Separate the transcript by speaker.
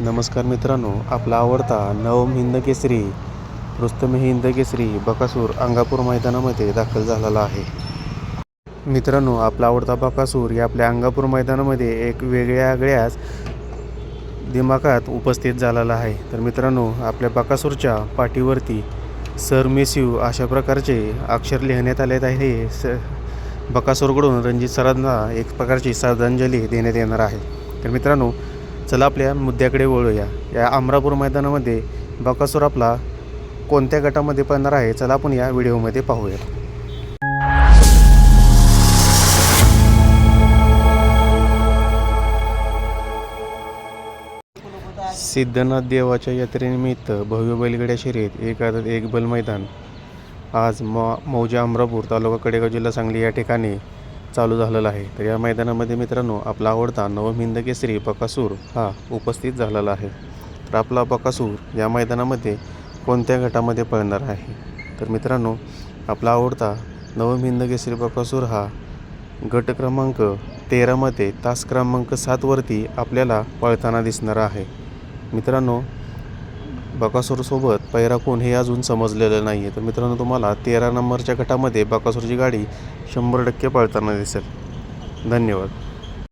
Speaker 1: नमस्कार मित्रांनो आपला आवडता नवम हिंद केसरी रुस्तम हिंद केसरी बकासूर अंगापूर मैदानामध्ये दाखल झालेला आहे. मित्रांनो आपला आवडता बकासूर या आपल्या अंगापूर मैदानामध्ये एक वेगळ्या आगळ्याच दिमाखात उपस्थित झालेला आहे. तर मित्रांनो आपल्या बकासूरच्या पाठीवरती सर मिस यू अशा प्रकारचे अक्षर लिहिण्यात आले आहे. स बकासूरकडून रणजित सरांना एक प्रकारची श्रद्धांजली देण्यात येणार आहे. तर मित्रांनो चला आपल्या मुद्द्याकडे वळूया. या अमरापूर मैदानामध्ये बकासूर आपला कोणत्या गटामध्ये पडणार आहे? चला आपण या व्हिडिओमध्ये पाहूया. सिद्धनाथ देवाच्या यात्रेनिमित्त भव्य बैलगड्या शर्यत एक आदत एक बैल मैदान. आज म मौजा अमरापूर तालुका कडेगाव जिल्हा सांगली या ठिकाणी चालू झालेला आहे. तर या मैदानामध्ये मित्रांनो आपला आवडता नवमहिंद केसरी बकासूर हा उपस्थित झालेला आहे. तर आपला बकासूर या मैदानामध्ये कोणत्या गटामध्ये पळणार आहे? तर मित्रांनो आपला आवडता नवमहिंद केसरी बकासूर हा गट क्रमांक तेरामध्ये तास क्रमांक सातवरती आपल्याला पळताना दिसणार आहे. मित्रांनो बकासूरसोबत पैरा कोण हे अजून समजलेलं नाही आहे तर मित्रांनो तुम्हाला तेरा नंबरच्या गटामध्ये बकासूरची गाडी शंभर टक्के पळताना दिसेल. धन्यवाद.